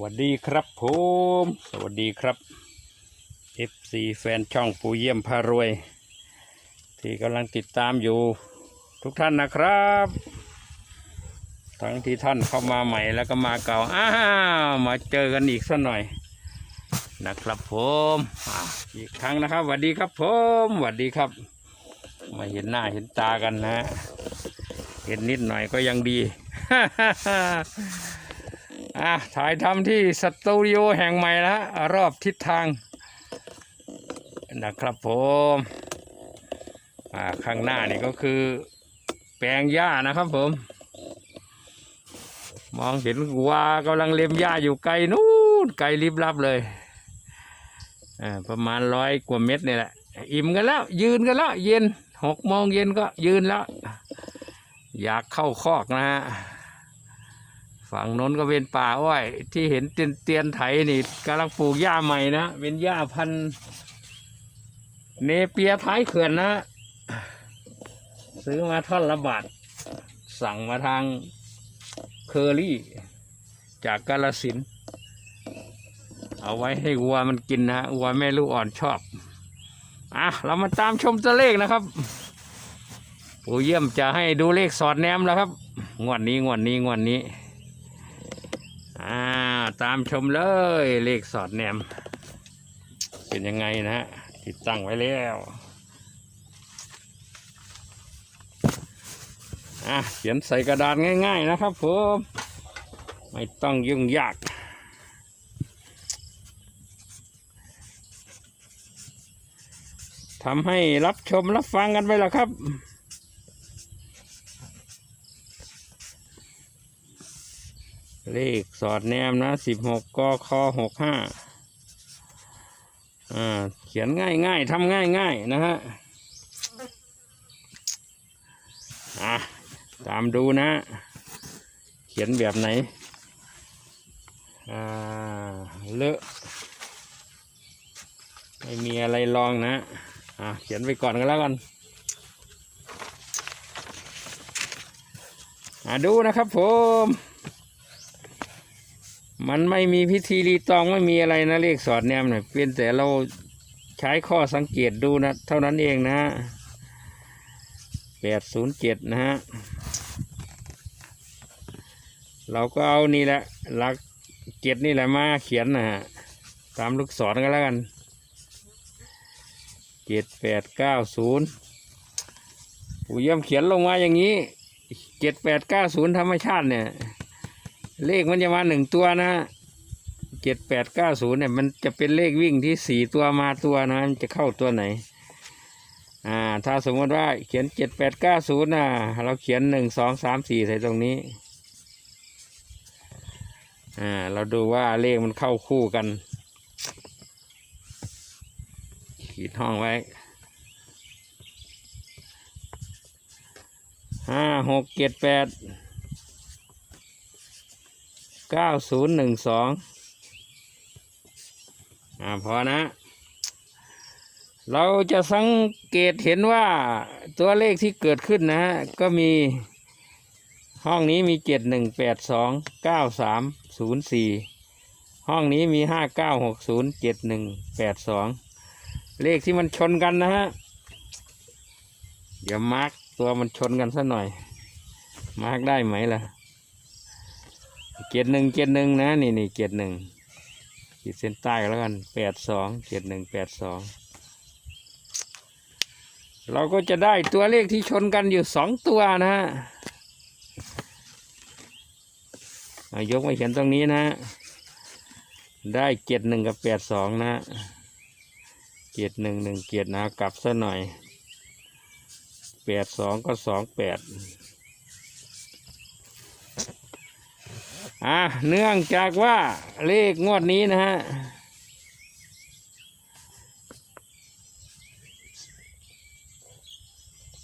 วัสดีครับผม สวัสดีครับ FC แฟนช่องปูเยี่ยมพารวย ที่กำลังติดตามอยู่ทุกท่านนะครับ ทั้งที่ท่านเข้ามาใหม่แล้วก็มาเก่า อ้าว มาเจอกันอีกสักหน่อย นะครับผมออีกครั้งนะครับสวัสดีครับผมสวัสดีครับ มาเห็นหน้าเห็นตากันนะ เห็นนิดหน่อยก็ยังดี อะถ่ายทำที่สตูดิโอแห่งใหม่นะรอบทิศทางนะครับผมอ่าข้างหน้านี่ก็คือ แปลงหญ้านะครับผม มองเห็นวัวกำลังเล็มหญ้าอยู่ไกลนู้นไกลลิบลับเลยอ่าประมาณร้อยกว่าเมตรนี่แหละ อิ่มกันแล้ว ยืนกันแล้ว เย็นหกโมงเย็นก็ยืนแล้ว อยากเข้าคอกนะฮะ ฝั่งโน้นก็เป็นป่าอ้อยที่เห็นเตียนเตียนไถนี่กำลังปลูกหญ้าใหม่นะเป็นหญ้าพันเนเปียท้ายเขื่อนนะ ซื้อมาท่อนละบาท สั่งมาทางเคอรี่ จากกาลสิน เอาไว้ให้วัวมันกินนะวัวแม่ลูกอ่อนชอบ อะ เรามาตามชมตัวเลขนะครับปู่เยี่ยมจะให้ดูเลขสอดแนมแล้วครับ งวดนี้ งวดนี้ งวดนี้ ตามชมเลย เลขสอดแนม เป็นยังไงนะฮะ ติดตั้งไว้แล้วอะเขียนใส่กระดาษง่าย ๆ นะครับผมไม่ต้องยุ่งยาก ทำให้รับชมรับฟังกันไปแล้วครับ เลขสอดแนมนะสิบหกกคหกห้าอ่า เขียนง่ายง่ายทำง่ายง่ายนะฮะอะตามดูนะ เขียนแบบไหน อ่า เลอะ ไม่มีอะไรลองนะ อะเขียนไปก่อนก็แล้วกันอ่าดูนะครับผม มันไม่มีพิธีรีตองไม่มีอะไรนะเลขสอดแนมเนี่ยเพียงแต่เราใช้ข้อสังเกตดูนะ เท่านั้นเองนะแปดศูนย์เจ็ดนะฮะ เราก็เอานี่แหละ หลักเจ็ดนี่แหละมาเขียนนะฮะ ตามลูกศรกันแล้วกันเจ็ดแปดเก้าศูนย์ผู้เยี่ยมเขียนลงมาอย่างนี้เจ็ดแปดเก้าศูนย์ธรรมชาติเนี่ย เลขมันจะมาหนึ่งตัวนะเจ็ดแปดเก้าศูนย์เนี่ยมันจะเป็นเลขวิ่งที่สี่ตัวมาตัวนะมันจะเข้าตัวไหน อ่า ถ้าสมมติว่าเขียนเจ็ดแปดเก้าศูนย์นะเราเขียนหนึ่งสองสามสี่ใส่ตรงนี้ อ่า เราดูว่าเลขมันเข้าคู่กัน ขีดห้องไว้ห้าหกเจ็ดแปด เก้าศูนย์หนึ่งสองอ่าพอนะ เราจะสังเกตเห็นว่าตัวเลขที่เกิดขึ้นนะฮะ ก็มีห้องนี้มีเจ็ดหนึ่งแปดสองเก้าสามศูนย์สี่ห้องนี้มีห้าเก้าหกศูนย์เจ็ดหนึ่งแปดสองเลขที่มันชนกันนะฮะ เดี๋ยวมาร์กตัวมันชนกันสักหน่อย มาร์กได้ไหมล่ะ เจ็ดหนึ่งเจ็ดหนึ่งนะนี่นี่เจ็ดหนึ่งขีดเส้นใต้ก็แล้วกันแปดสองเจ็ดหนึ่งแปดสองเราก็จะได้ตัวเลขที่ชนกันอยู่สองตัวนะฮะยกมาเขียนตรงนี้นะ ได้เจ็ดหนึ่งกับแปดสองนะเจ็ดหนึ่งหนึ่งเจ็ดนะกลับซะหน่อยแปดสองก็สองแปด อะเนื่องจากว่าเลขงวดนี้นะฮะ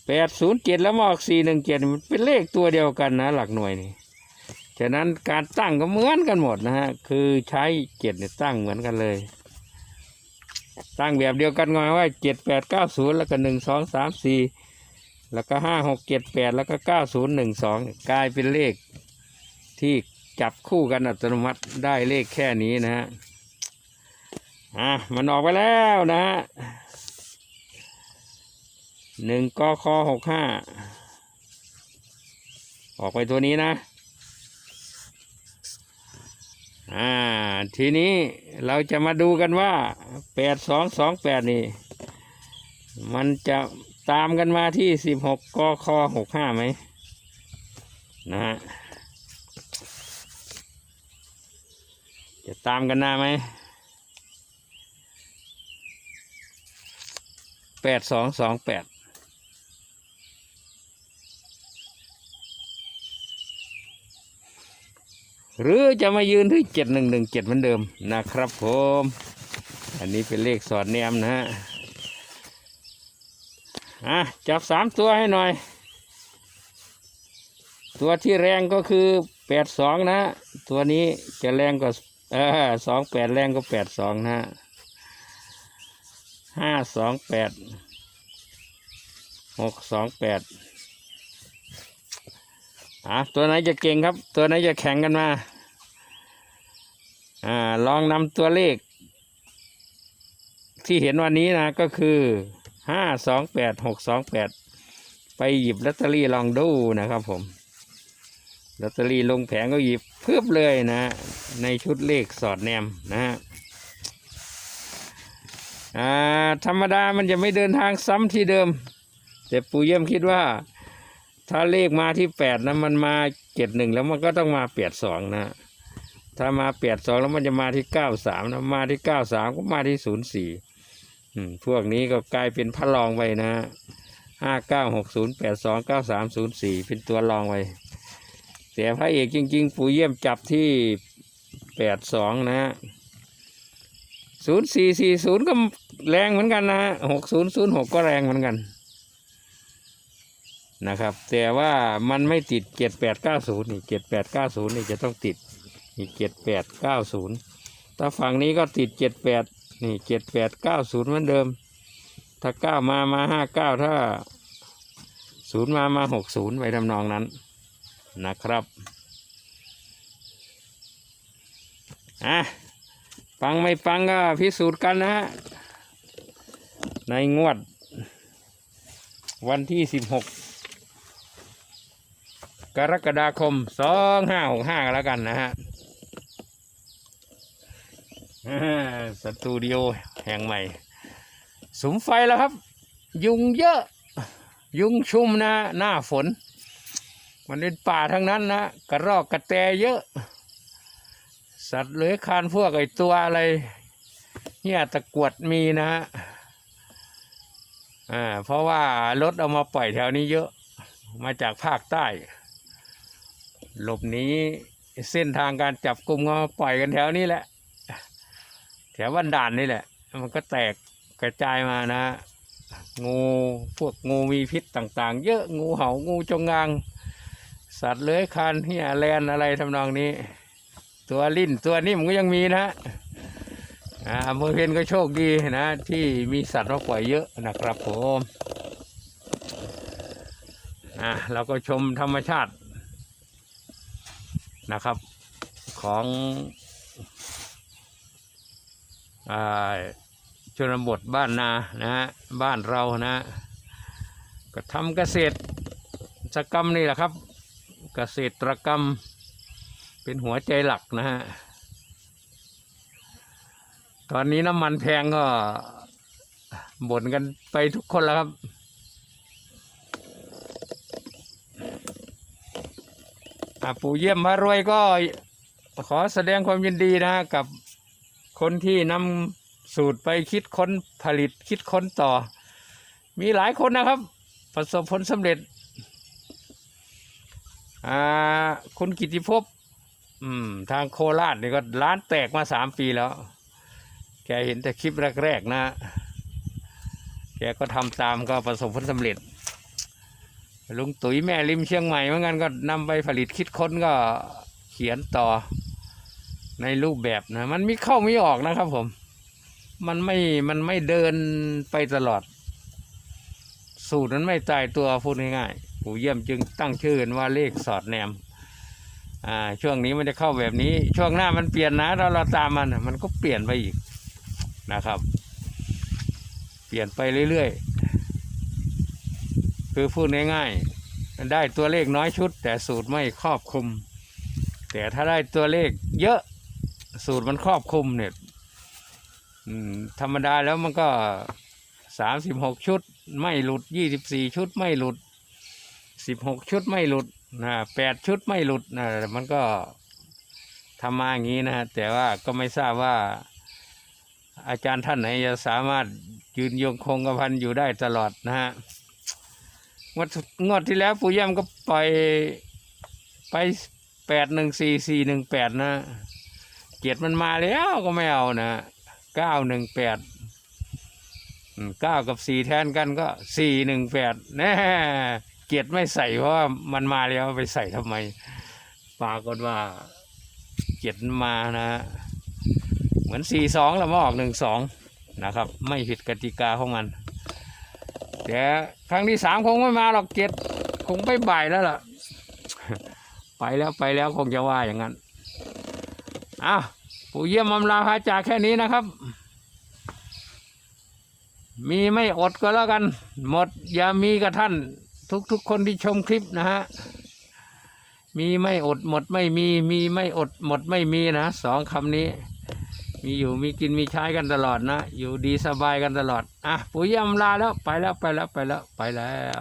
แปดศูนย์เจ็ดแล้วมออกสี่หนึ่งเจ็ดมันเป็นเลขตัวเดียวกันนะ หลักหน่วยนี่ฉะนั้นการตั้งก็เหมือนกันหมดนะฮะ คือใช้เจ็ดเนี่ยตั้งเหมือนกันเลย ตั้งแบบเดียวกันงอยว่าเจ็ดแปดเก้าศูนย์แล้วก็หนึ่งสองสามสี่แล้วก็ห้าหกเจ็ดแปดแล้วก็เก้าศูนย์หนึ่งสองกลายเป็นเลขที่ จับคู่กันอัตโนมัติได้เลขแค่นี้นะฮะอะมันออกไปแล้วนะฮะหนึ่งกคหกห้าออกไปตัวนี้นะอ่าทีนี้เราจะมาดูกันว่าแปดสองสองแปดนี่ มันจะตามกันมาที่สิบหกกคหกห้าไหมนะฮะ จะ ตามกันหน้าไหมแปดสองสองแปดหรือจะมายืนที่เจ็ดหนึ่งหนึ่งเจ็ดเหมือนเดิมนะครับผม อันนี้เป็นเลขสอดแนมนะฮะอะจับสามตัวให้หน่อย ตัวที่แรงก็คือแปดสองนะ ตัวนี้จะแรงกว่า ออสองแปดแรงก็แปดสองนะห้าสองแปดหกสองแปดอะตัวไหนจะเก่งครับ ตัวไหนจะแข่งกันมาอ่าลองนำตัวเลข ที่เห็นวันนี้นะก็คือห้าสองแปดหกสองแปดไปหยิบลอตเตอรี่ลองดูนะครับผม ลอตเตอรี่ลงแผงก็หยิบเพิ่มเลยนะ ในชุดเลขสอดแนมนะฮะอ่าธรรมดามันจะไม่เดินทางซ้ำที่เดิม แต่ปู่เยี่ยมคิดว่า ถ้าเลขมาที่แปดนะมันมาเจ็ดหนึ่งแล้วมันก็ต้องมาแปดสองนะ ถ้ามาแปดสองแล้วมันจะมาที่เก้าสามนะมาที่เก้าสามก็มาที่ศูนย์สี่พวกนี้ก็กลายเป็นพระรองไปนะห้าเก้าหกศูนย์แปดสองเก้าสามศูนย์สี่เป็นตัวรองไป แต่พระเอกจริง ๆ ปู่เยี่ยมจับที่แปดสองนะฮะศูนย์สี่สี่ศูนย์ก็แรงเหมือนกันนะหกศูนย์ศูนย์หกก็แรงเหมือนกัน นะครับ แต่ว่ามันไม่ติดเจ็ดแปดเก้าศูนย์นี่เจ็ดแปดเก้าศูนย์นี่จะต้องติดนี่เจ็ดแปดเก้าศูนย์ถ้าฝั่งนี้ก็ติดเจ็ดแปดนี่เจ็ดแปดเก้าศูนย์เหมือนเดิม ถ้าเก้ามามาห้าเก้าถ้าศูนย์มามาหกศูนย์ไปทำนองนั้น นะครับอะฟังไม่ฟังก็พิสูจน์กันนะฮะในงวด วันที่สิบหกกรกฎาคมสองห้าหกห้าแล้วกันนะฮะสตูดิโอแห่งใหม่สมไฟแล้วครับ ยุงเยอะ ยุงชุมนะหน้าฝน มันเป็นป่าทั้งนั้นนะกระรอกกระแตเยอะ สัตว์เลื้อยคลานพวกไอตัวอะไรเนี่ยตะกวดมีนะฮะอ่าเพราะว่ารถเอามาปล่อยแถวนี้เยอะมาจากภาคใต้ หลบหนีเส้นทางการจับกลุ่มก็มาปล่อยกันแถวนี้แหละ แถวบ้านด่านนี่แหละ มันก็แตกกระจายมานะ งูพวกงูมีพิษต่างๆ เยอะงูเห่างูจงอาง สัตว์เลื้อยคลานเฮียแลนอะไรทำนองนี้ ตัวลิ้นตัวนิ่มก็ยังมีนะอ่าอำเภอเพนก็โชคดีนะ ที่มีสัตว์มาปล่อยเยอะนะครับผมอ่าเราก็ชมธรรมชาตินะครับ ของอ่าชนบทบ้านนานะฮะบ้านเรานะ ก็ทำเกษตรกรรมนี่แหละครับ เกษตรกรรมเป็นหัวใจหลักนะฮะ ตอนนี้น้ำมันแพงก็บ่นกันไปทุกคนแล้วครับปู่เยี่ยมพระรวยก็ขอแสดงความยินดีนะกับคนที่นำสูตรไปคิดค้นผลิตคิดค้นต่อ มีหลายคนนะครับ ประสบผลสำเร็จ อ่าคุณกิติภพอืม ทางโคราชนี่ก็ร้านแตกมาสามปีแล้ว แกเห็นแต่คลิปแรกๆนะ แกก็ทำตามก็ประสบผลสำเร็จ ลุงตุ๋ยแม่ริมเชียงใหม่เมื่อกันก็นำไปผลิตคิดค้นก็เขียนต่อในรูปแบบนะ มันมีเข้ามีออกนะครับผม มันไม่ มันไม่เดินไปตลอด สูตรนั้นไม่ตายตัวพูดง่ายๆ ปู่เยี่ยมจึงตั้งชื่อว่าเลขสอดแนมอ่าช่วงนี้มันจะเข้าแบบนี้ ช่วงหน้ามันเปลี่ยนนะเราเราตามมันมันก็เปลี่ยนไปอีกนะครับ เปลี่ยนไปเรื่อยๆคือพูดง่ายๆได้ตัวเลขน้อยชุด แต่สูตรไม่ครอบคลุม แต่ถ้าได้ตัวเลขเยอะสูตรมันครอบคลุมเนี่ยธรรมดาแล้วมันก็สามสิบหกชุด ไม่หลุดยี่สิบสี่ชุดไม่หลุด สิบหกชุดไม่หลุดนะแปดชุดไม่หลุดนะมันก็ทำมาอย่างนี้นะแต่ว่าก็ไม่ทราบว่า อาจารย์ท่านไหนจะสามารถยืนยงคงกระพันอยู่ได้ตลอดนะฮะงวดงวดที่แล้วปู่ย่ำก็ปล่อยไปแปดหนึ่งสี่สี่หนึ่งแปดนะเกียรติมันมาแล้วก็ไม่เอานะเก้าหนึ่งแปดเก้ากับสี่แทนกันก็สี่หนึ่งแปดแน่ เกียรติไม่ใส่เพราะว่ามันมาแล้วไปใส่ทำไมปรากฏว่าเกียรติมันมานะฮะเหมือนสี่สองแล้วมาออกหนึ่งสองนะครับ ไม่ผิดกติกาของมันแต่ครั้งที่สามคงไม่มาหรอกเจ็ดคงไปบ่ายแล้วล่ะ ไปแล้วไปแล้วคงจะว่าอย่างนั้นอ้าวปู่เยี่ยมมำลาพาจากแค่นี้นะครับ มีไม่อดก็แล้วกัน หมดอย่ามีกับท่าน ทุกๆคนที่ชมคลิปนะฮะมีไม่อดหมดไม่มีมีไม่อดหมดไม่มีนะสองคำนี้ มีอยู่มีกินมีใช้กันตลอดนะ อยู่ดีสบายกันตลอด อะปุ๋ยยำลาแล้วไปแล้วไปแล้วไปแล้วไปแล้ว